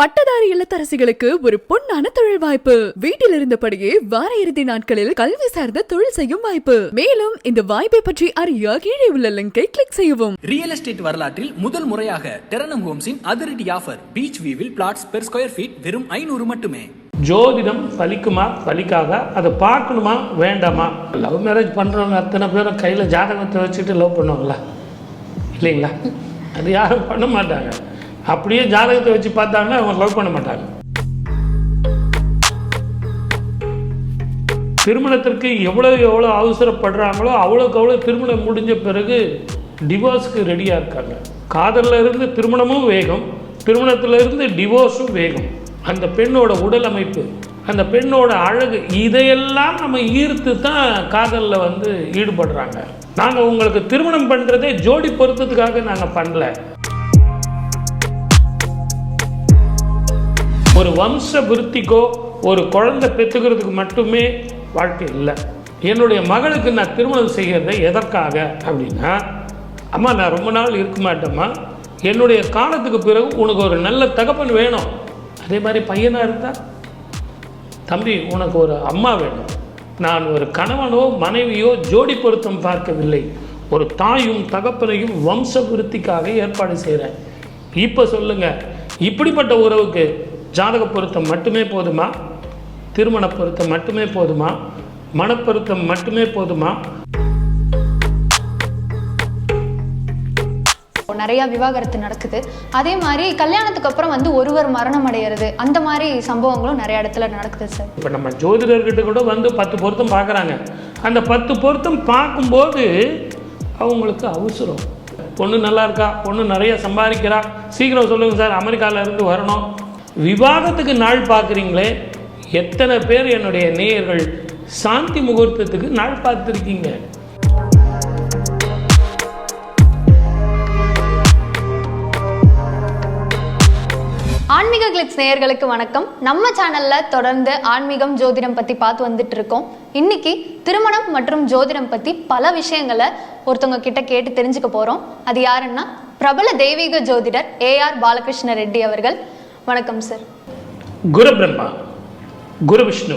பட்டதாரி இல்லத்தரசிகளுக்கு ஒரு பொன்னான தொழில் வாய்ப்பு. வீட்டில் இருந்தபடியே வார இறுதி நாட்களில் கல்வி சார்ந்த தொழில் செய்யும் வாய்ப்பு. மேலும் இந்த வாய்ப்பை பற்றி அறிய கீழே உள்ள லிங்கை கிளிக் செய்யவும். ரியல் எஸ்டேட் வரலாற்றில் முதல் முறையாக டெரனம் ஹோம்ஸின் அதிரடி ஆஃபர் பீச் வியூவில் பிளாட்ஸ் பெர் ஸ்கொயர் ஃபீட் வெறும் ஐநூறு மட்டுமே. ஜோதிடம் பலிக்குமா பலிக்காதா அதை பார்க்கணுமா? வேண்டாமா? லவ் மேரேஜ் பண்ணுறவங்க அத்தனை பேரும் கையில் ஜாதகத்தை வச்சுட்டு லவ் பண்ணுவாங்களா? இல்லைங்களா? அது யாரும் பண்ண மாட்டாங்க. அப்படியே ஜாதகத்தை வச்சு பார்த்தாங்கன்னா அவங்க லவ் பண்ண மாட்டாங்க. திருமணத்திற்கு எவ்வளோ எவ்வளோ அவசரப்படுறாங்களோ அவ்வளோக்கு அவ்வளோ திருமணம் முடிஞ்ச பிறகு டிவோர்ஸ்க்கு ரெடியாக இருக்காங்க. காதலில் இருந்து திருமணமும் வேகம் திருமணத்திலிருந்து டிவோர்ஸும் வேகம். அந்த பெண்ணோட உடல் அமைப்பு அந்த பெண்ணோட அழகு இதையெல்லாம் நம்ம ஈர்த்து தான் காதலில் வந்து ஈடுபடுறாங்க. நாங்கள் உங்களுக்கு திருமணம் பண்ணுறதே ஜோடி பொருத்தத்துக்காக நாங்கள் பண்ணல. ஒரு வம்ச விருத்திக்கோ ஒரு குழந்தை பெற்றுக்கிறதுக்கு மட்டுமே வாழ்க்கை இல்லை. என்னுடைய மகளுக்கு நான் திருமணம் செய்கிறத எதற்காக அப்படின்னா அம்மா நான் ரொம்ப நாள் இருக்க மாட்டேம்மா. என்னுடைய காலத்துக்கு பிறகு உனக்கு ஒரு நல்ல தகப்பன் வேணும். அதே மாதிரி பையனாக இருந்தா? தம்பி உனக்கு ஒரு அம்மா வேணும். நான் ஒரு கணவனோ மனைவியோ ஜோடி பொருத்தம் பார்க்கவில்லை. ஒரு தாயும் தகப்பனையும் வம்ச விருத்திக்காக ஏற்பாடு செய்கிறேன் இப்போ சொல்லுங்கள் இப்படிப்பட்ட உறவுக்கு ஜாதக பொருத்தம் மட்டுமே போதுமா? திருமண பொருத்தம் மட்டுமே போதுமா? மனப்பொருத்தம் மட்டுமே போதுமா? நிறைய விவாகரத்து நடக்குது. அதே மாதிரி கல்யாணத்துக்கு அப்புறம் வந்து ஒருவர் மரணம் அடையிறது அந்த மாதிரி சம்பவங்களும் நிறைய இடத்துல நடக்குது சார் இப்போ நம்ம ஜோதிடர்கிட்ட கூட வந்து பத்து பொருத்தம் பார்க்குறாங்க. அந்த பத்து பொருத்தம் பார்க்கும்போது அவங்களுக்கு அவசரம். பொண்ணு நல்லா இருக்கா? பொண்ணு நிறைய சம்பாதிக்கிறா? சீக்கிரம் சொல்லுங்கள் சார் அமெரிக்கால இருந்து வரணும். விவாதத்துக்கு நாள் பார்க்குறீங்களே? எத்தனை பேர் என்னுடைய நேயர்கள் சாந்தி முகூர்த்தத்துக்கு நாள் பார்த்துருக்கீங்க? ஆன்மீக கிளிப்ஸ் நேயர்களுக்கு வணக்கம். நம்ம சேனல்ல தொடர்ந்து ஆன்மீகம் ஜோதிடம் பத்தி பார்த்து வந்துட்டு இருக்கோம் இன்னைக்கு திருமணம் மற்றும் ஜோதிடம் பத்தி பல விஷயங்களை ஒருத்தவங்க கிட்ட கேட்டு தெரிஞ்சுக்க போறோம். அது யாருன்னா பிரபல தெய்வீக ஜோதிடர் ஏஆர் பாலகிருஷ்ண ரெட்டி அவர்கள். வணக்கம் சார் குரு பிரம்மா குரு விஷ்ணு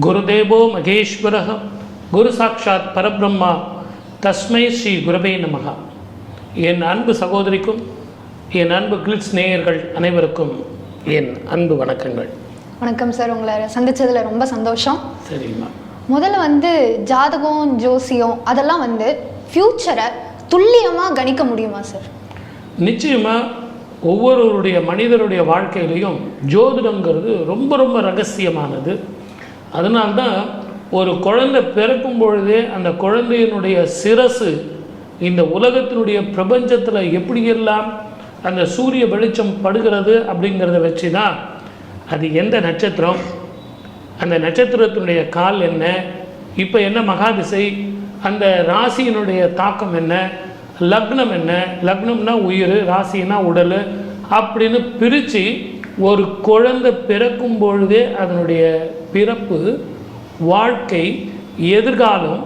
குருதேவோ மகேஸ்வர குரு சாட்சாத் பரபிரம்மா தஸ்மை ஸ்ரீ குருவே நமகா என் அன்பு சகோதரிக்கும் என் அன்பு கிளிட்ஸ் நேயர்கள் அனைவருக்கும் என் அன்பு வணக்கங்கள். வணக்கம் சார் உங்களை சந்திச்சதுல ரொம்ப சந்தோஷம். சரிம்மா. முதல்ல வந்து ஜாதகம் ஜோசியம் அதெல்லாம் வந்து ஃப்யூச்சரை துல்லியமா கணிக்க முடியுமா சார் நிச்சயமாக ஒவ்வொருவருடைய மனிதருடைய வாழ்க்கையிலையும் ஜோதிடங்கிறது ரொம்ப ரொம்ப ரகசியமானது. அதனால்தான் ஒரு குழந்தை பிறக்கும் பொழுதே அந்த குழந்தையினுடைய சிரசு இந்த உலகத்தினுடைய பிரபஞ்சத்தில் எப்படியெல்லாம் அந்த சூரிய வெளிச்சம் படுகிறது அப்படிங்கிறத வச்சு தான் அது எந்த நட்சத்திரம் அந்த நட்சத்திரத்தினுடைய கால் என்ன இப்போ என்ன மகாதிசை அந்த ராசியினுடைய தாக்கம் என்ன லக்னம் என்ன? லக்னம்னா உயிர் ராசினா உடல் அப்படின்னு பிரித்து ஒரு குழந்தை பிறக்கும் பொழுதே அதனுடைய பிறப்பு வாழ்க்கை எதிர்காலம்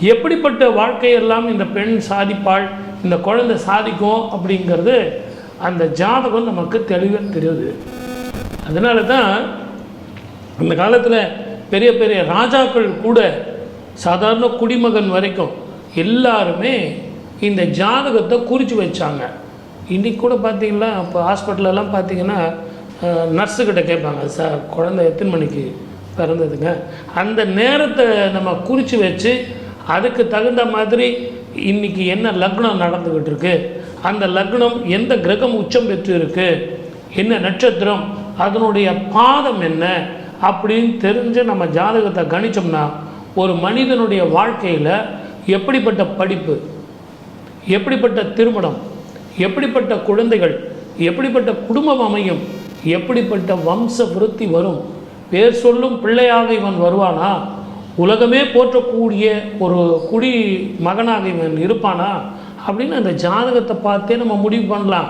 எப்படிப்பட்ட வாழ்க்கையெல்லாம் இந்த பெண் சாதிப்பாள் இந்த குழந்தை சாதிக்கும் அப்படிங்கிறது அந்த ஜாதகம் நமக்கு தெளிவாக தெரியுது. அதனால தான் அந்த காலத்தில் பெரிய பெரிய ராஜாக்கள் கூட சாதாரண குடிமகன் வரைக்கும் எல்லாருமே இந்த ஜாதகத்தை குறித்து வச்சாங்க. இன்றைக்கி கூட பார்த்தீங்கன்னா இப்போ ஹாஸ்பிட்டலெல்லாம் பார்த்தீங்கன்னா நர்ஸுக்கிட்ட கேட்பாங்க சார் குழந்தை எத்தனை மணிக்கு பிறந்ததுங்க? அந்த நேரத்தை நம்ம குறித்து வச்சு அதுக்கு தகுந்த மாதிரி இன்னைக்கு என்ன லக்னம் நடந்துக்கிட்டு இருக்கு அந்த லக்னம் எந்த கிரகம் உச்சம் பெற்று இருக்கு என்ன நட்சத்திரம் அதனுடைய பாதம் என்ன அப்படின்னு தெரிஞ்சு நம்ம ஜாதகத்தை கணிச்சோம்னா ஒரு மனிதனுடைய வாழ்க்கையில் எப்படிப்பட்ட படிப்பு எப்படிப்பட்ட திருமணம் எப்படிப்பட்ட குழந்தைகள் எப்படிப்பட்ட குடும்பம் அமையும் எப்படிப்பட்ட வம்ச விருத்தி வரும் பேர் சொல்லும் பிள்ளையாக இவன் வருவானா? உலகமே போற்றக்கூடிய ஒரு குடி மகனாக இவன் இருப்பானா? அப்படின்னு அந்த ஜாதகத்தை பார்த்தே நம்ம முடிவு பண்ணலாம்.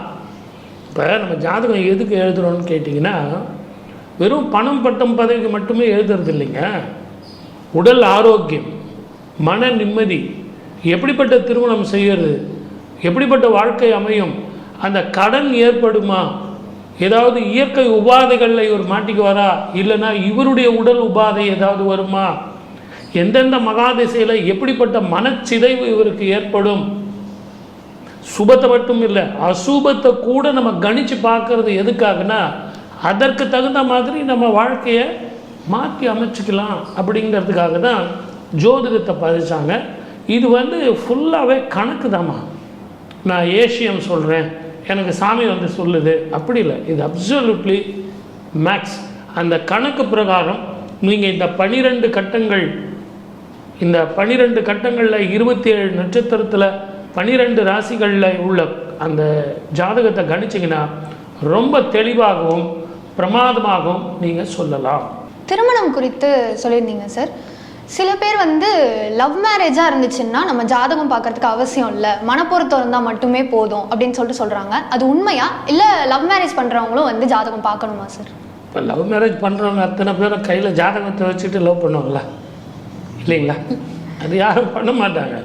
இப்போ நம்ம ஜாதகம் எதுக்கு எழுதுகிறோன்னு கேட்டிங்கன்னா வெறும் பணம் பட்டம் பதவிக்கு மட்டுமே எழுதுறது இல்லைங்க. உடல் ஆரோக்கியம் மன நிம்மதி எப்படிப்பட்ட திருமணம் செய்கிறது எப்படிப்பட்ட வாழ்க்கை அமையும்? அந்த கடன் ஏற்படுமா? ஏதாவது இயற்கை உபாதைகளில் இவர் மாட்டிக்குவாரா? இல்லைன்னா இவருடைய உடல் உபாதை ஏதாவது வருமா? எந்தெந்த மகாதிசையில் எப்படிப்பட்ட மனச்சிதைவு இவருக்கு ஏற்படும்? சுபத்தை மட்டும் இல்லை அசுபத்தை கூட நம்ம கணித்து பார்க்கறது எதுக்காகனா அதற்கு தகுந்த மாதிரி நம்ம வாழ்க்கையை மாற்றி அமைச்சிக்கலாம் அப்படிங்கிறதுக்காக தான் ஜோதிடத்தை பதிச்சாங்க. இது வந்து ஃபுல்லாகவே கணக்கு தாம்மா நான் ஏஷியம் சொல்கிறேன் எனக்கு சாமி வந்து சொல்லுது. அப்படி இல்லை. இது அப்சல்யூட்லி மேக்ஸ் அந்த கணக்கு பிரகாரம் நீங்கள் இந்த பனிரெண்டு கட்டங்கள் இந்த பனிரெண்டு கட்டங்களில் இருபத்தி ஏழு நட்சத்திரத்தில் பனிரெண்டு ராசிகளில் உள்ள அந்த ஜாதகத்தை கணிச்சிங்கன்னா ரொம்ப தெளிவாகவும் பிரமாதமாகவும் நீங்கள் சொல்லலாம். திருமணம் குறித்து சொல்லியிருந்தீங்க சார் சில பேர் வந்து லவ் மேரேஜாக இருந்துச்சுன்னா நம்ம ஜாதகம் பார்க்கறதுக்கு அவசியம் இல்லை. மனப்பொருத்தம் இருந்தால் மட்டுமே போதும் அப்படின்னு சொல்லிட்டு சொல்கிறாங்க அது உண்மையா? இல்லை லவ் மேரேஜ் பண்ணுறவங்களும் வந்து ஜாதகம் பார்க்கணுமா சார் இப்போ லவ் மேரேஜ் பண்ணுறவங்க அத்தனை பேரும் கையில் ஜாதகத்தை வச்சுட்டு லவ் பண்ணுவாங்களா? இல்லைங்களா? அது யாரும் பண்ண மாட்டாங்க.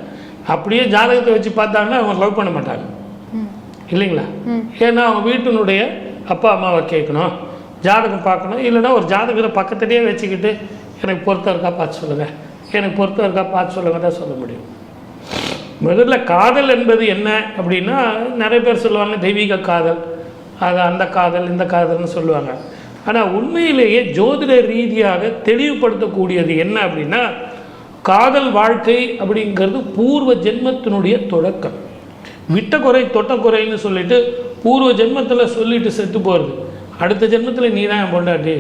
அப்படியே ஜாதகத்தை வச்சு பார்த்தாங்கன்னா அவங்க லவ் பண்ண மாட்டாங்க. இல்லைங்களா? ஏன்னா அவங்க வீட்டினுடைய அப்பா அம்மாவை கேட்கணும். ஜாதகம் பார்க்கணும். இல்லைன்னா ஒரு ஜாதகத்தை பக்கத்துலேயே வச்சுக்கிட்டு எனக்கு பொருத்தம் இருக்கா பார்த்து சொல்லுங்கள் எனக்கு பொருத்தம் இருக்கா பார்த்து சொல்லுங்க தான் சொல்ல முடியும். முதல்ல காதல் என்பது என்ன அப்படின்னா நிறைய பேர் சொல்லுவாங்க தெய்வீக காதல். அது அந்த காதல் இந்த காதல்னு சொல்லுவாங்க. ஆனால் உண்மையிலேயே ஜோதிட ரீதியாக தெளிவுபடுத்தக்கூடியது என்ன அப்படின்னா காதல் வாழ்க்கை அப்படிங்கிறது பூர்வ ஜென்மத்தினுடைய தொடக்கம். விட்டக்குறை தொட்டக்குறைன்னு தொட்ட குறைன்னு சொல்லிட்டு பூர்வ ஜென்மத்தில் சொல்லிட்டு செத்து போகிறது அடுத்த ஜென்மத்தில் நீ தான் என் பொண்டாட்டி.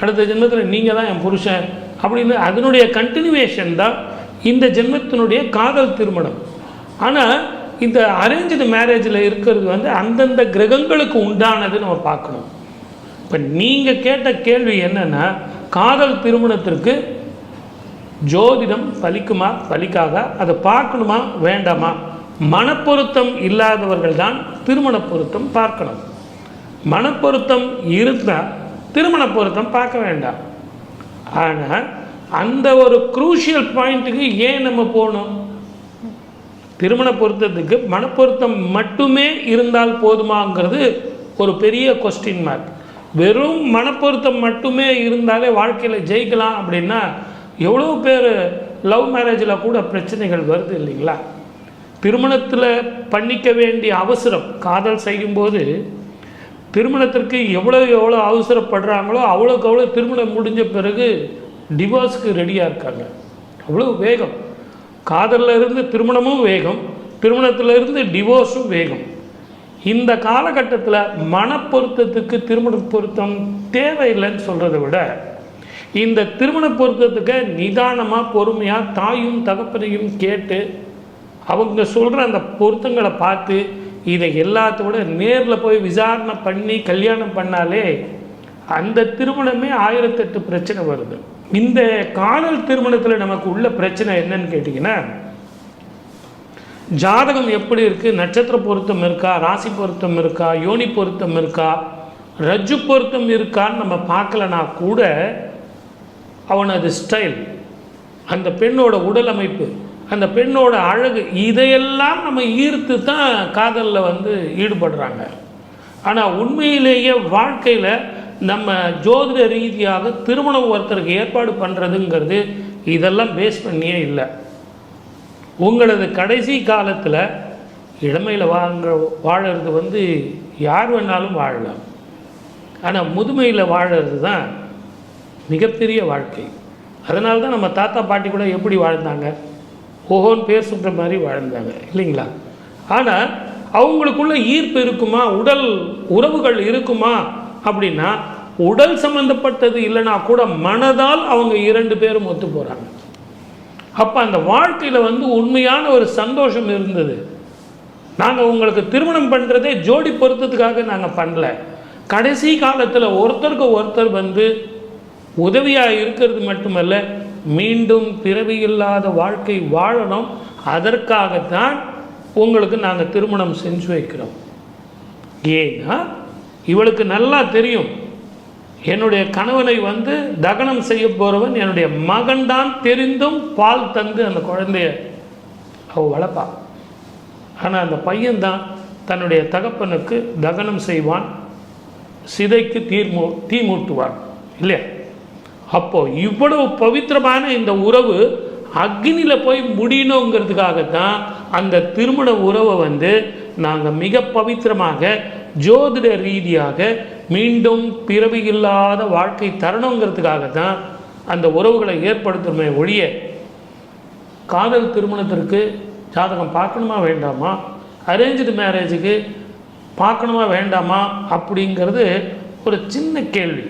அடுத்த ஜென்மத்தில் நீங்கள் தான் என் புருஷன். அப்படின்னு அதனுடைய கண்டினியூவேஷன் தான் இந்த ஜென்மத்தினுடைய காதல் திருமணம். ஆனால் இந்த அரேஞ்சு மேரேஜில் இருக்கிறது வந்து அந்தந்த கிரகங்களுக்கு உண்டானது நம்ம பார்க்கணும். இப்போ நீங்கள் கேட்ட கேள்வி என்னென்னா காதல் திருமணத்திற்கு ஜோதிடம் பலிக்குமா பலிக்காதா? அதை பார்க்கணுமா வேண்டாமா? மனப்பொருத்தம் இல்லாதவர்கள் தான் திருமண பொருத்தம் பார்க்கணும். மனப்பொருத்தம் இருந்தால் திருமண பொருத்தம் பார்க்க வேண்டாம். ஆனால் அந்த ஒரு குரூஷியல் பாயிண்ட்டுக்கு ஏன் நம்ம போகணும்? திருமண பொருத்தத்துக்கு மனப்பொருத்தம் மட்டுமே இருந்தால் போதுமாங்கிறது ஒரு பெரிய கொஸ்டின் மார்க் வெறும் மனப்பொருத்தம் மட்டுமே இருந்தாலே வாழ்க்கையில் ஜெயிக்கலாம் அப்படின்னா எவ்வளோ பேர் லவ் மேரேஜில் கூட பிரச்சனைகள் வருது இல்லைங்களா? திருமணத்தில் பண்ணிக்க வேண்டிய அவசரம் காதல் செய்யும்போது திருமணத்திற்கு எவ்வளோ எவ்வளோ அவசரப்படுறாங்களோ அவ்வளோக்கு அவ்வளோ திருமணம் முடிஞ்ச பிறகு டிவோர்ஸுக்கு ரெடியாக இருக்காங்க. அவ்வளோ வேகம். காதலில் இருந்து திருமணமும் வேகம். திருமணத்திலிருந்து டிவோர்ஸும் வேகம். இந்த காலகட்டத்தில் மனப்பொருத்தத்துக்கு திருமண பொருத்தம் தேவையில்லைன்னு சொல்கிறத விட இந்த திருமண பொருத்தத்துக்கு நிதானமாக பொறுமையாக தாயும் தகப்பனையும் கேட்டு அவங்க சொல்கிற அந்த பொருத்தங்களை பார்த்து இதை எல்லாத்தோட நேரில் போய் விசாரணை பண்ணி கல்யாணம் பண்ணாலே அந்த திருமணமே ஆயிரத்தெட்டு பிரச்சனை வருது. இந்த காதல் திருமணத்தில் நமக்கு உள்ள பிரச்சனை என்னன்னு கேட்டிங்கன்னா ஜாதகம் எப்படி இருக்குது நட்சத்திர பொருத்தம் இருக்கா? ராசி பொருத்தம் இருக்கா? யோனி பொருத்தம் இருக்கா? ரஜ்ஜு பொருத்தம் இருக்கான்னு நம்ம பார்க்கலனா கூட அவனது ஸ்டைல் அந்த பெண்ணோட உடல் அமைப்பு அந்த பெண்ணோட அழகு இதையெல்லாம் நம்ம ஈர்த்து தான் காதலில் வந்து ஈடுபடுறாங்க. ஆனால் உண்மையிலேயே வாழ்க்கையில் நம்ம ஜோதிட ரீதியாக திருமணம் ஒருத்தருக்கு ஏற்பாடு பண்ணுறதுங்கிறது இதெல்லாம் பேஸ் பண்ணியே இல்லை. உங்களது கடைசி காலத்தில் இளமையில் வாங்க வாழறது வந்து யார் வேணாலும் வாழலாம். ஆனால் முதுமையில் வாழறது தான் மிகப்பெரிய வாழ்க்கை. அதனால தான் நம்ம தாத்தா பாட்டி கூட எப்படி வாழ்ந்தாங்க? ஓஹோன்னு பேர் சொல்கிற மாதிரி வாழ்ந்தாங்க இல்லைங்களா? ஆனால் அவங்களுக்குள்ள ஈர்ப்பு இருக்குமா? உடல் உறவுகள் இருக்குமா? அப்படின்னா உடல் சம்பந்தப்பட்டது இல்லைனா கூட மனதால் அவங்க இரண்டு பேரும் ஒத்து போகிறாங்க அப்போ அந்த வாழ்க்கையில் வந்து உண்மையான ஒரு சந்தோஷம் இருந்தது. நாங்கள் உங்களுக்கு திருமணம் பண்ணுறதே ஜோடி பொருத்தத்துக்காக நாங்கள் பண்ணல. கடைசி காலத்தில் ஒருத்தருக்கு ஒருத்தர் வந்து உதவியாக இருக்கிறது மட்டுமல்ல மீண்டும் பிறவி இல்லாத வாழ்க்கை வாழணும். அதற்காகத்தான் உங்களுக்கு நாங்கள் திருமணம் செஞ்சு வைக்கிறோம். ஏன்னா இவளுக்கு நல்லா தெரியும். என்னுடைய கணவனை வந்து தகனம் செய்ய போகிறவன் என்னுடைய மகன்தான் தெரிந்தும் பால் தந்து அந்த குழந்தைய அவ வளர்ப்பா ஆனால் அந்த பையன்தான் தன்னுடைய தகப்பனுக்கு தகனம் செய்வான் சிதைக்கு தீர்மூ தீமூட்டுவான். இல்லையா? அப்போ இவ்வளவு பவித்திரமான இந்த உறவு அக்னியில் போய் முடியணுங்கிறதுக்காக தான் அந்த திருமண உறவை வந்து நாங்கள் மிக பவித்திரமாக ஜோதிட ரீதியாக மீண்டும் பிறவி இல்லாத வாழ்க்கை தரணுங்கிறதுக்காக தான் அந்த உறவுகளை ஏற்படுத்துமே ஒழிய காதல் திருமணத்திற்கு ஜாதகம் பார்க்கணுமா வேண்டாமா? அரேஞ்சு மேரேஜுக்கு பார்க்கணுமா வேண்டாமா? அப்படிங்கிறது ஒரு சின்ன கேள்வி.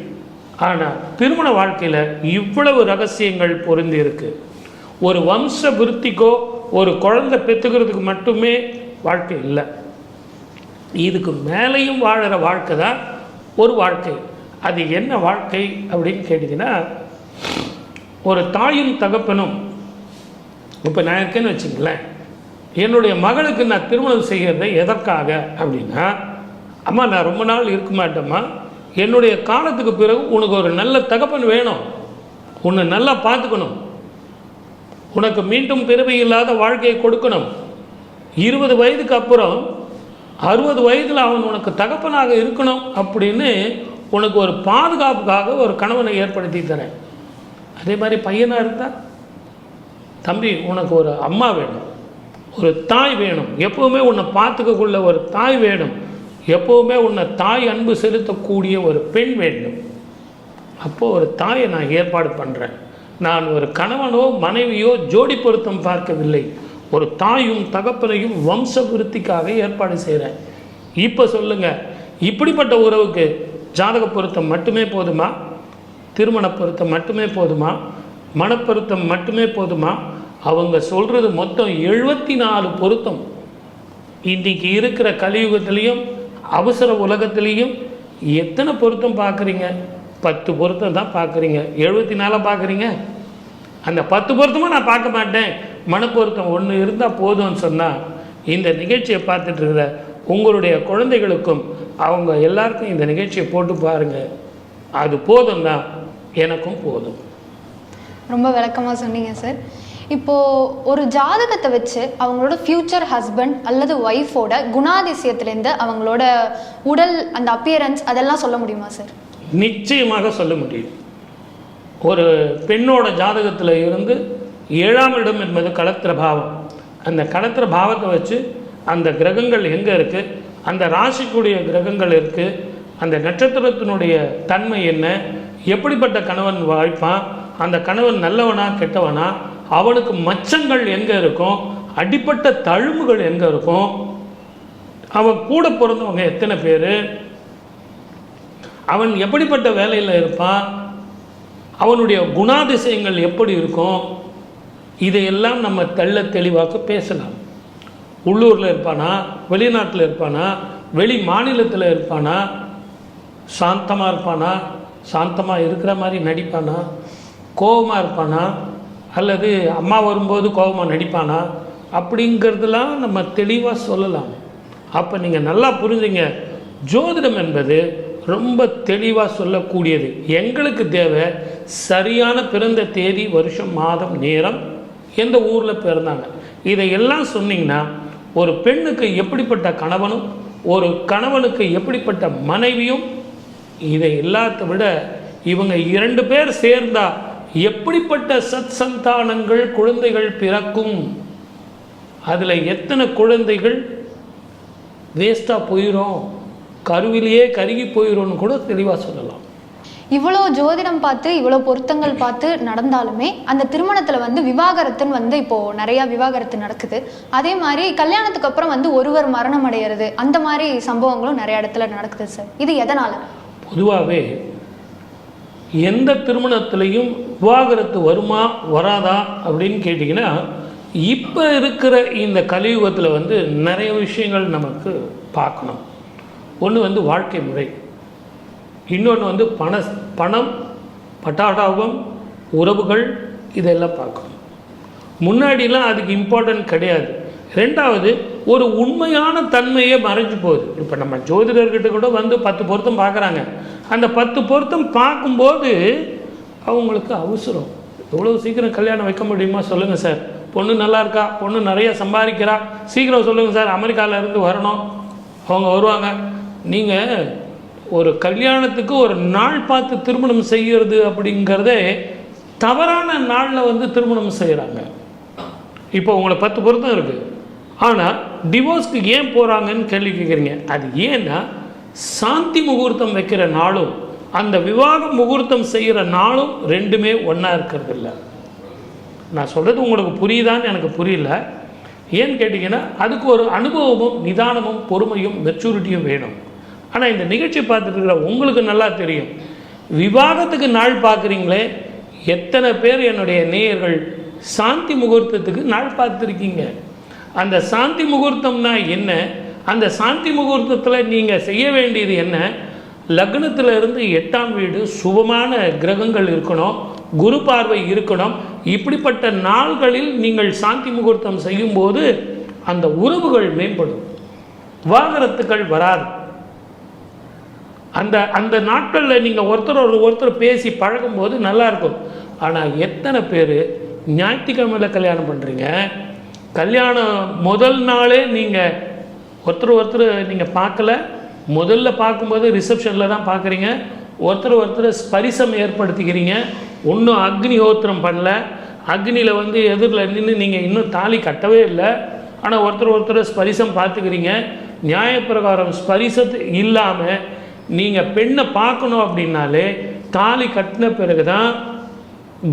ஆனால் திருமண வாழ்க்கையில் இவ்வளவு ரகசியங்கள் பொருந்தி இருக்கு ஒரு வம்ச விருத்திக்கோ ஒரு குழந்தை பெற்றுக்கிறதுக்கு மட்டுமே வாழ்க்கை இல்லை. இதுக்கு மேலேயும் வாழ்கிற வாழ்க்கை தான் ஒரு வாழ்க்கை. அது என்ன வாழ்க்கை அப்படின்னு கேட்டிங்கன்னா ஒரு தாயும் தகப்பனும் இப்போ நான் இருக்கேன்னு வச்சுங்களேன் என்னுடைய மகளுக்கு நான் திருமணம் செய்கிறத எதற்காக அப்படின்னா அம்மா நான் ரொம்ப நாள் இருக்க மாட்டேம்மா என்னுடைய காலத்துக்கு பிறகு உனக்கு ஒரு நல்ல தகப்பன் வேணும். உன்னை நல்லா பார்த்துக்கணும். உனக்கு மீண்டும் பெருமை இல்லாத வாழ்க்கையை கொடுக்கணும். இருபது வயதுக்கு அப்புறம் அறுபது வயதில் அவன் உனக்கு தகப்பனாக இருக்கணும் அப்படின்னு உனக்கு ஒரு பாதுகாப்புக்காக ஒரு கணவனை ஏற்படுத்தி தரேன். அதே மாதிரி பையனாக இருந்தால் தம்பி உனக்கு ஒரு அம்மா வேணும். ஒரு தாய் வேணும். எப்போவுமே உன்னை பார்த்துக்கக்குள்ள ஒரு தாய் வேணும். எப்போவுமே உன்னை தாய் அன்பு செலுத்தக்கூடிய ஒரு பெண் வேண்டும். அப்போது ஒரு தாயை நான் ஏற்பாடு பண்ணுறேன் நான் ஒரு கணவனோ மனைவியோ ஜோடி பொருத்தம் பார்க்கவில்லை. ஒரு தாயும் தகப்பனையும் வம்ச விருத்திக்காக ஏற்பாடு செய்கிறேன் இப்போ சொல்லுங்கள் இப்படிப்பட்ட உறவுக்கு ஜாதக பொருத்தம் மட்டுமே போதுமா? திருமண பொருத்தம் மட்டுமே போதுமா? மனப்பொருத்தம் மட்டுமே போதுமா? அவங்க சொல்கிறது மொத்தம் எழுபத்தி நாலு பொருத்தம். இன்றைக்கி இருக்கிற கலியுகத்திலையும் அவசர உலகத்திலையும் எத்தனை பொருத்தம் பார்க்குறீங்க? பத்து பொருத்தம் தான் பார்க்குறீங்க. எழுபத்தி நாலாக பார்க்குறீங்க? அந்த பத்து பொருத்தமும் நான் பார்க்க மாட்டேன். மனப்பொருத்தம் ஒன்று இருந்தால் போதும்னு சொன்னால் இந்த நிகழ்ச்சியை பார்த்துட்டு இருக்கிற உங்களுடைய குழந்தைகளுக்கும் அவங்க எல்லாருக்கும் இந்த நிகழ்ச்சியை போட்டு பாருங்கள் அது போதும்னா எனக்கும் போதும். ரொம்ப விளக்கமாக சொன்னீங்க சார். இப்போ ஒரு ஜாதகத்தை வச்சு அவங்களோட ஃப்யூச்சர் ஹஸ்பண்ட் அல்லது ஒய்ஃபோட குணாதிசயத்துலேருந்து அவங்களோட உடல் அந்த அப்பியரன்ஸ் அதெல்லாம் சொல்ல முடியுமா சார் நிச்சயமாக சொல்ல முடியும். ஒரு பெண்ணோட ஜாதகத்தில் இருந்து ஏழாம் இடம் என்பது களத்திர பாவம். அந்த களத்திர பாவத்தை வச்சு அந்த கிரகங்கள் எங்கே இருக்குது அந்த ராசிக்குடைய கிரகங்கள் இருக்குது அந்த நட்சத்திரத்தினுடைய தன்மை என்ன? எப்படிப்பட்ட கணவன் வாய்ப்பான்? அந்த கணவன் நல்லவனா கெட்டவனா? அவனுக்கு மச்சங்கள் எங்கே இருக்கும்? அடிப்பட்ட தழும்புகள் எங்கே இருக்கும்? அவன் கூட பிறந்தவங்க எத்தனை பேர்? அவன் எப்படிப்பட்ட வேலையில் இருப்பான்? அவனுடைய குணாதிசயங்கள் எப்படி இருக்கும்? இதையெல்லாம் நம்ம தெள்ள தெளிவாக பேசலாம். உள்ளூரில் இருப்பானா? வெளிநாட்டில் இருப்பானா? வெளி மாநிலத்தில் இருப்பானா? சாந்தமாக இருப்பானா? சாந்தமாக இருக்கிற மாதிரி நடிப்பானா? கோபமாக இருப்பானா? அல்லது அம்மா வரும்போது கோபமாக நடிப்பானா? அப்படிங்கிறதுலாம் நம்ம தெளிவாக சொல்லலாம். அப்போ நீங்கள் நல்லா புரிஞ்சுங்க. ஜோதிடம் என்பது ரொம்ப தெளிவாக சொல்லக்கூடியது. எங்களுக்கு தேவை சரியான பிறந்த தேதி வருஷம் மாதம் நேரம் எந்த ஊரில் பிறந்தாங்க. இதையெல்லாம் சொன்னீங்கன்னா ஒரு பெண்ணுக்கு எப்படிப்பட்ட கணவனும் ஒரு கணவனுக்கு எப்படிப்பட்ட மனைவியும் இதை எல்லாத்த விட இவங்க இரண்டு பேர் சேர்ந்தா எப்படிப்பட்ட சத் சந்தானங்கள் குழந்தைகள் பிறக்கும்? அதில் எத்தனை குழந்தைகள் வேஸ்ட்டாக போயிடும் கருவிலேயே கருகி போயிடும்னு கூட தெளிவாக சொல்லலாம். இவ்வளோ ஜோதிடம் பார்த்து இவ்வளோ பொருத்தங்கள் பார்த்து நடந்தாலுமே அந்த திருமணத்தில் வந்து விவாகரத்துன்னு வந்து இப்போது நிறையா விவாகரத்து நடக்குது. அதே மாதிரி கல்யாணத்துக்கு அப்புறம் வந்து ஒருவர் மரணம் அடையிறது அந்த மாதிரி சம்பவங்களும் நிறைய இடத்துல நடக்குது சார். இது எதனால்? பொதுவாகவே எந்த திருமணத்திலையும் விவாகரத்து வருமா வராதா அப்படின்னு கேட்டிங்கன்னா இப்போ இருக்கிற இந்த கலியுகத்தில் வந்து நிறைய விஷயங்கள் நமக்கு பார்க்கணும். ஒன்று வந்து வாழ்க்கை முறை. இன்னொன்று வந்து பண பணம் பட்டாடாபம் உறவுகள் இதெல்லாம் பார்க்கணும். முன்னாடிலாம் அதுக்கு இம்பார்ட்டன்ட் கிடையாது. ரெண்டாவது ஒரு உண்மையான தன்மையே மறைஞ்சு போகுது. இப்போ நம்ம ஜோதிடர்கிட்ட கூட வந்து பத்து பொருத்தம் பார்க்குறாங்க. அந்த பத்து பொருத்தம் பார்க்கும்போது அவங்களுக்கு அவசரம். எவ்வளோ சீக்கிரம் கல்யாணம் வைக்க முடியுமா சொல்லுங்கள் சார். பொண்ணு நல்லா இருக்கா? பொண்ணு நிறைய சம்பாதிக்கிறா? சீக்கிரம் சொல்லுங்கள் சார். அமெரிக்காவில் இருந்து வரணும். அவங்க வருவாங்க. நீங்கள் ஒரு கல்யாணத்துக்கு ஒரு நாள் பார்த்து திருமணம் செய்கிறது அப்படிங்கிறதே தவறான நாளில் வந்து திருமணம் செய்கிறாங்க இப்போ உங்களை பத்து பொருத்தம் இருக்குது ஆனால் டிவோர்ஸ்க்கு ஏன் போகிறாங்கன்னு கேள்வி கேட்குறீங்க அது ஏன்னா சாந்தி முகூர்த்தம் வைக்கிற நாளும் அந்த விவாக முகூர்த்தம் செய்கிற நாளும் ரெண்டுமே ஒன்றா இருக்கிறது இல்லை. நான் சொல்கிறது உங்களுக்கு புரியுதான்னு எனக்கு புரியல. ஏன்னு கேட்டிங்கன்னா அதுக்கு ஒரு அனுபவமும் நிதானமும் பொறுமையும் மெச்சூரிட்டியும் வேணும். ஆனால் இந்த நிகழ்ச்சி பார்த்துட்டு இருக்கிற உங்களுக்கு நல்லா தெரியும். விவாகத்துக்கு நாள் பார்க்குறீங்களே எத்தனை பேர் என்னுடைய நேயர்கள் சாந்தி முகூர்த்தத்துக்கு நாள் பார்த்துருக்கீங்க? அந்த சாந்தி முகூர்த்தம்னா என்ன? அந்த சாந்தி முகூர்த்தத்தில் நீங்கள் செய்ய வேண்டியது என்ன? லக்னத்தில் இருந்து எட்டாம் வீடு சுபமான கிரகங்கள் இருக்கணும் குரு பார்வை இருக்கணும். இப்படிப்பட்ட நாள்களில் நீங்கள் சாந்தி முகூர்த்தம் செய்யும்போது அந்த உறவுகள் மேம்படும். விவாகரத்துக்கள் வராது. அந்த அந்த நாட்களில் நீங்கள் ஒருத்தர் ஒரு ஒருத்தர் பேசி பழகும்போது நல்லாயிருக்கும் ஆனால் எத்தனை பேர் ஞாயிற்றுக்கிழமையில் கல்யாணம் பண்ணுறீங்க கல்யாணம் முதல் நாளே நீங்கள் ஒருத்தர் ஒருத்தர் நீங்கள் பார்க்கல. முதல்ல பார்க்கும்போது ரிசப்ஷனில் தான் பார்க்குறீங்க. ஒருத்தர் ஒருத்தர் ஸ்பரிசம் ஏற்படுத்திக்கிறீங்க. ஒன்றும் அக்னிஹோத்திரம் பண்ணல. அக்னியில் வந்து எதிரில் நின்று நீங்கள் இன்னும் தாலி கட்டவே இல்லை. ஆனால் ஒருத்தர் ஒருத்தர் ஸ்பரிசம் பார்த்துக்கிறீங்க. நியாயப்பிரகாரம் ஸ்பரிசத்து இல்லாமல் நீங்கள் பெண்ணை பார்க்கணும் அப்படின்னாலே தாலி கட்டின பிறகு தான்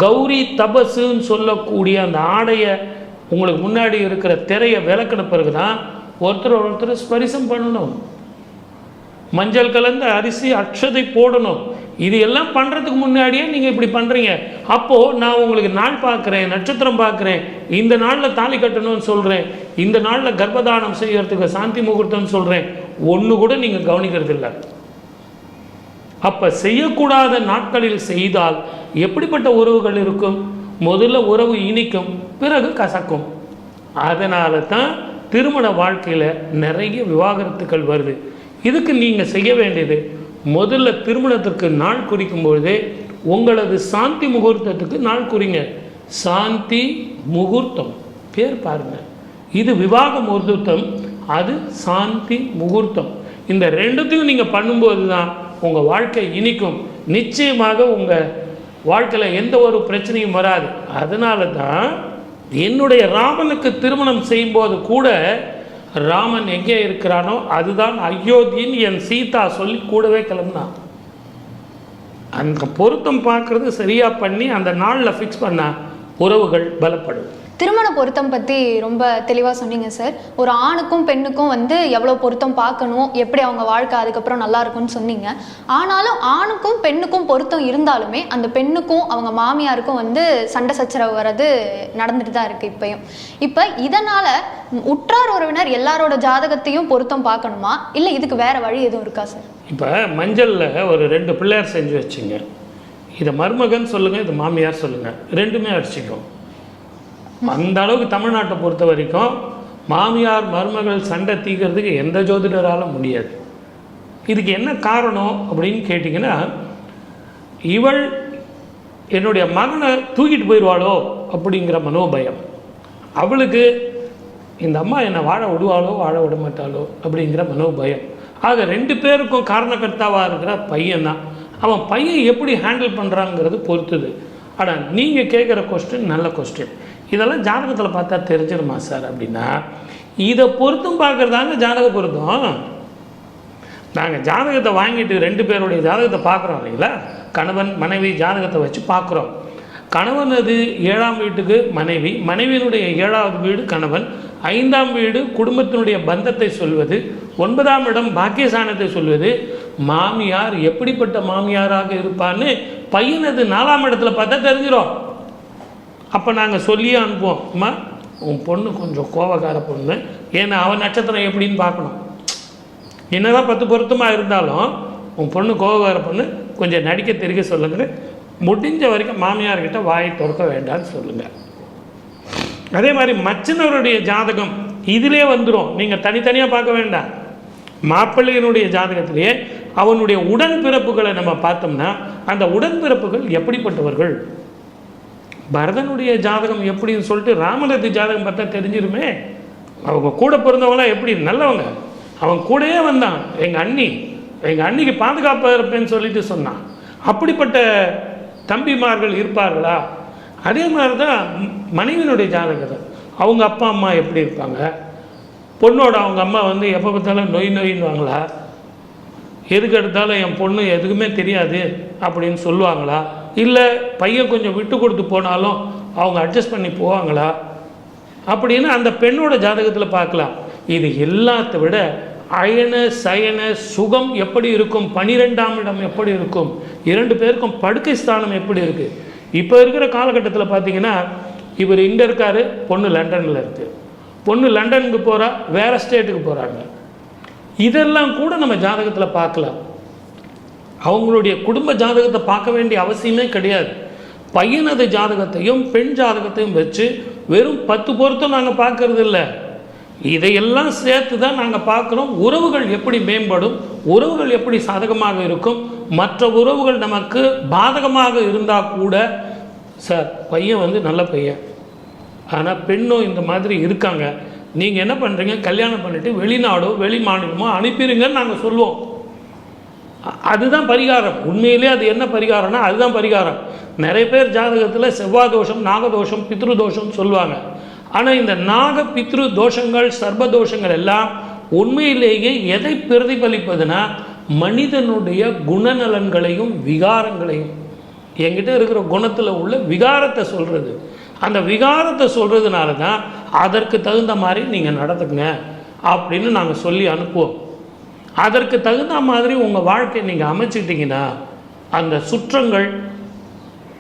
கௌரி தபசுன்னு சொல்லக்கூடிய அந்த ஆடையை உங்களுக்கு முன்னாடி இருக்கிற திரையை விளக்கின பிறகு தான் ஒருத்தர் ஒருத்தர் ஸ்பரிசம் பண்ணணும். மஞ்சள் கலந்த அரிசி அக்ஷதை போடணும். இது எல்லாம் பண்ணுறதுக்கு முன்னாடியே நீங்கள் இப்படி பண்ணுறீங்க அப்போது நான் உங்களுக்கு நாள் பார்க்குறேன் நட்சத்திரம் பார்க்குறேன். இந்த நாளில் தாலி கட்டணும்னு சொல்கிறேன் இந்த நாளில் கர்ப்பதானம் செய்கிறதுக்கு சாந்தி முகூர்த்தம்னு சொல்கிறேன் ஒன்று கூட நீங்கள் கவனிக்கிறது இல்லை அப்போ செய்யக்கூடாத நாட்களில் செய்தால் எப்படிப்பட்ட உறவுகள் இருக்கும்? முதல்ல உறவு இனிக்கும் பிறகு கசக்கும். அதனால தான் திருமண வாழ்க்கையில் நிறைய விவாகரத்துக்கள் வருது. இதுக்கு நீங்கள் செய்ய வேண்டியது முதல்ல திருமணத்திற்கு நாள் குறிக்கும் பொழுதே உங்களது சாந்தி முகூர்த்தத்துக்கு நாள் குறிங்க. சாந்தி முகூர்த்தம். பேர் பாருங்கள் இது விவாக முகூர்த்தம் அது சாந்தி முகூர்த்தம். இந்த ரெண்டுத்தையும் நீங்கள் பண்ணும்போது தான் உங்கள் வாழ்க்கை இனிக்கும். நிச்சயமாக உங்கள் வாழ்க்கையில் எந்த ஒரு பிரச்சனையும் வராது. அதனால தான் என்னுடைய ராமனுக்கு திருமணம் செய்யும்போது கூட ராமன் எங்கே இருக்கிறானோ அதுதான் அயோத்தியின் என் சீதா சொல்லி கூடவே கிளம்புனான். அந்த பொருத்தம் பார்க்குறது சரியாக பண்ணி அந்த நாளில் ஃபிக்ஸ் பண்ண உறவுகள் பலப்படும். திருமண பொருத்தம் பற்றி ரொம்ப தெளிவாக சொன்னீங்க சார் ஒரு ஆணுக்கும் பெண்ணுக்கும் வந்து எவ்வளோ பொருத்தம் பார்க்கணும் எப்படி அவங்க வாழ்க்கை அதுக்கப்புறம் நல்லா இருக்கும்னு சொன்னீங்க. ஆனாலும் ஆணுக்கும் பெண்ணுக்கும் பொருத்தம் இருந்தாலுமே அந்த பெண்ணுக்கும் அவங்க மாமியாருக்கும் வந்து சண்டை சச்சரவு வர்றது நடந்துட்டு தான் இருக்குது இப்பயும். இப்போ இதனால் உற்றார் உறவினர் எல்லாரோட ஜாதகத்தையும் பொருத்தம் பார்க்கணுமா? இல்லை இதுக்கு வேற வழி எதுவும் இருக்கா சார் இப்போ மஞ்சளில் ஒரு ரெண்டு பிள்ளையார் செஞ்சு வச்சுங்க. இதை மருமகன் சொல்லுங்கள் இது மாமியார் சொல்லுங்கள் ரெண்டுமே அடிச்சுக்கும். அந்த அளவுக்கு தமிழ்நாட்டை பொறுத்த வரைக்கும் மாமியார் மருமகள் சண்டை தீக்கிறதுக்கு எந்த ஜோதிடராலும் முடியாது. இதுக்கு என்ன காரணம் அப்படின்னு கேட்டிங்கன்னா இவள் என்னுடைய மகனை தூக்கிட்டு போயிடுவாளோ அப்படிங்கிற மனோபயம். அவளுக்கு இந்த அம்மா என்னை வாழ விடுவாளோ வாழ விட மாட்டாளோ அப்படிங்கிற மனோபயம். ஆக ரெண்டு பேருக்கும் காரணக்கர்த்தாவாக இருக்கிற பையன் தான் அவன் பையன் எப்படி ஹேண்டில் பண்ணுறாங்கிறது பொறுத்துது. ஆனால் நீங்கள் கேட்குற கொஸ்டின் நல்ல கொஸ்டின் இதெல்லாம் ஜாதகத்தில் பார்த்தா தெரிஞ்சிருமா சார் அப்படின்னா இதை பொருத்தும் பார்க்குறதாங்க ஜாதக பொருத்தம். நாங்கள் ஜாதகத்தை வாங்கிட்டு ரெண்டு பேருடைய ஜாதகத்தை பார்க்குறோம் இல்லைங்களா? கணவன் மனைவி ஜாதகத்தை வச்சு பார்க்குறோம். கணவனது ஏழாம் வீட்டுக்கு மனைவி மனைவியினுடைய ஏழாவது வீடு கணவன் ஐந்தாம் வீடு குடும்பத்தினுடைய பந்தத்தை சொல்வது ஒன்பதாம் இடம் பாக்கியசானத்தை சொல்வது மாமியார் எப்படிப்பட்ட மாமியாராக இருப்பான்னு பையனது நாலாம் இடத்துல பார்த்தா தெரிஞ்சிடும் அப்போ நாங்கள் சொல்லியே அனுப்புவோம். அம்மா உன் பொண்ணு கொஞ்சம் கோவக்கார பொண்ணு. ஏன்னா அவன் நட்சத்திரம் எப்படின்னு பார்க்கணும். என்னதான் பத்து பொருத்தமாக இருந்தாலும் உன் பொண்ணு கோவக்கார பொண்ணு கொஞ்சம் நடிக்க தெரிக்க சொல்லுங்க. முடிஞ்ச வரைக்கும் மாமியார்கிட்ட வாயை திறக்க வேண்டாம்னு சொல்லுங்கள் அதே மாதிரி மச்சினருடைய ஜாதகம் இதிலே வந்துடும் நீங்கள் தனித்தனியாக பார்க்க வேண்டாம். மாப்பிள்ளையினுடைய ஜாதகத்திலேயே அவனுடைய உடன்பிறப்புகளை நம்ம பார்த்தோம்னா அந்த உடன்பிறப்புகள் எப்படிப்பட்டவர்கள்? பரதனுடைய ஜாதகம் எப்படின்னு சொல்லிட்டு ராமரத்து ஜாதகம் பார்த்தா தெரிஞ்சிருமே. அவங்க கூட பிறந்தவங்களாம் எப்படி? நல்லவங்க. அவன் கூடயே வந்தான். எங்கள் அண்ணி. எங்கள் அன்னிக்கு பாதுகாப்பாக இருப்பேன்னு சொல்லிட்டு சொன்னான். அப்படிப்பட்ட தம்பிமார்கள் இருப்பார்களா? அதே மாதிரி தான் மனைவியினுடைய ஜாதகத்தை அவங்க அப்பா அம்மா எப்படி இருப்பாங்க? பொண்ணோட அவங்க அம்மா வந்து எப்போ பார்த்தாலும் நொய் நொயின்னுவாங்களா? எதுக்கு எடுத்தாலும் என் பொண்ணு எதுக்குமே தெரியாது அப்படின்னு சொல்லுவாங்களா? இல்லை பையன் கொஞ்சம் விட்டு கொடுத்து போனாலும் அவங்க அட்ஜஸ்ட் பண்ணி போவாங்களா? அப்படின்னு அந்த பெண்ணோட ஜாதகத்தில் பார்க்கலாம். இது எல்லாத்தை விட அயன சயன சுகம் எப்படி இருக்கும்? பனிரெண்டாம் இடம் எப்படி இருக்கும்? இரண்டு பேருக்கும் படுக்கை ஸ்தானம் எப்படி இருக்குது இப்போ இருக்கிற காலகட்டத்தில் பார்த்தீங்கன்னா இவர் இங்கே இருக்காரு பொண்ணு லண்டனில் இருக்குது பொண்ணு லண்டனுக்கு போகிறா வேறு ஸ்டேட்டுக்கு போகிறாங்க இதெல்லாம் கூட நம்ம ஜாதகத்தில் பார்க்கலாம். அவங்களுடைய குடும்ப ஜாதகத்தை பார்க்க வேண்டிய அவசியமே கிடையாது. பையனது ஜாதகத்தையும் பெண் ஜாதகத்தையும் வச்சு வெறும் பத்து பொருத்தம் நாங்கள் பார்க்கறது இல்லை. இதையெல்லாம் சேர்த்து தான் நாங்கள் பார்க்குறோம். உறவுகள் எப்படி மேம்படும் உறவுகள் எப்படி சாதகமாக இருக்கும் மற்ற உறவுகள் நமக்கு பாதகமாக இருந்தால் கூட சார் பையன் வந்து நல்ல பையன். ஆனால் பெண்ணும் இந்த மாதிரி இருக்காங்க. நீங்கள் என்ன பண்ணுறீங்க கல்யாணம் பண்ணிவிட்டு வெளிநாடோ வெளி மாநிலமோ அனுப்பிடுங்கன்னு நாங்கள் சொல்லுவோம். அதுதான் பரிகாரம். உண்மையிலே அது என்ன பரிகாரம்னா அதுதான் பரிகாரம். நிறைய பேர் ஜாதகத்தில் செவ்வாய் தோஷம் நாகதோஷம் பித்ரு தோஷம்னு சொல்லுவாங்க. ஆனால் இந்த நாக பித்ரு தோஷங்கள் சர்ப தோஷங்கள் எல்லாம் உண்மையிலேயே எதை பிரதிபலிப்பதுன்னா மனிதனுடைய குணநலன்களையும் விகாரங்களையும். என்கிட்ட இருக்கிற குணத்தில் உள்ள விகாரத்தை சொல்கிறது அந்த விகாரத்தை சொல்கிறதுனால தான் அதற்கு தகுந்த மாதிரி நீங்கள் நடந்துக்குங்க அப்படின்னு நாங்கள் சொல்லி அனுப்புவோம். அதற்கு தகுந்த மாதிரி உங்கள் வாழ்க்கையை நீங்கள் அமைச்சிட்டிங்கன்னா அந்த சுற்றங்கள்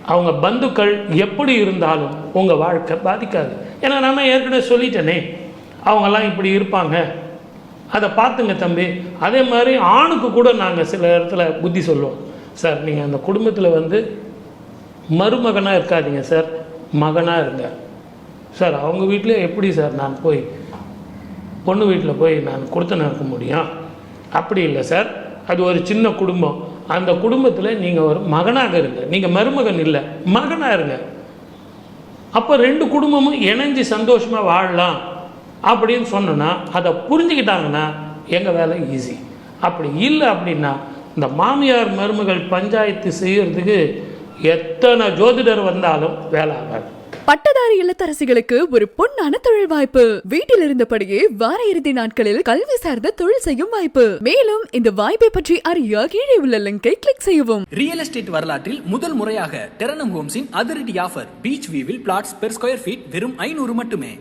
அவங்க பந்துக்கள் எப்படி இருந்தாலும் உங்கள் வாழ்க்கை பாதிக்காது. ஏன்னா நம்ம ஏற்கனவே சொல்லிட்டேனே அவங்கெல்லாம் இப்படி இருப்பாங்க. அதை பார்த்துங்க தம்பி. அதே மாதிரி ஆணுக்கு கூட நாங்கள் சில இடத்துல புத்தி சொல்லுவோம். சார் நீங்கள் அந்த குடும்பத்தில் வந்து மருமகனாக இருக்காதீங்க சார். மகனாக இருங்க. சார் அவங்க வீட்டில் எப்படி சார் நான் போய் பொண்ணு வீட்டில் போய் நான் கொடுத்து நடக்க முடியும்? அப்படி இல்லை சார். அது ஒரு சின்ன குடும்பம். அந்த குடும்பத்தில் நீங்கள் ஒரு மகனாக இருங்க. நீங்கள் மருமகன் இல்லை மகனாக இருங்க. அப்போ ரெண்டு குடும்பமும் இணைஞ்சு சந்தோஷமாக வாழலாம் அப்படின்னு சொன்னோன்னா அதை புரிஞ்சுக்கிட்டாங்கன்னா எங்கள் வேலை ஈஸி அப்படி இல்லை அப்படின்னா இந்த மாமியார் மருமகள் பஞ்சாயத்து செய்கிறதுக்கு எத்தனை ஜோதிடர் வந்தாலும் வேலை ஆகாது. பட்டதாரி இல்லத்தரசிகளுக்கு ஒரு பொன்னான தொழில் வாய்ப்பு. வீட்டில் இருந்தபடியே வார இறுதி நாட்களில் கல்வி சார்ந்த தொழில் செய்யும் வாய்ப்பு. மேலும் இந்த வாய்ப்பை பற்றி அறிய கீழே உள்ள லிங்கை கிளிக் செய்யவும். ரியல் எஸ்டேட் வரலாற்றில் முதல் முறையாக டெரனம் ஹோம்ஸின் அதிரடி ஆஃபர் பீச் வியூவில் பிளாட்ஸ் பெர் ஸ்கொயர் ஃபீட் வெறும் ஐநூறு மட்டுமே.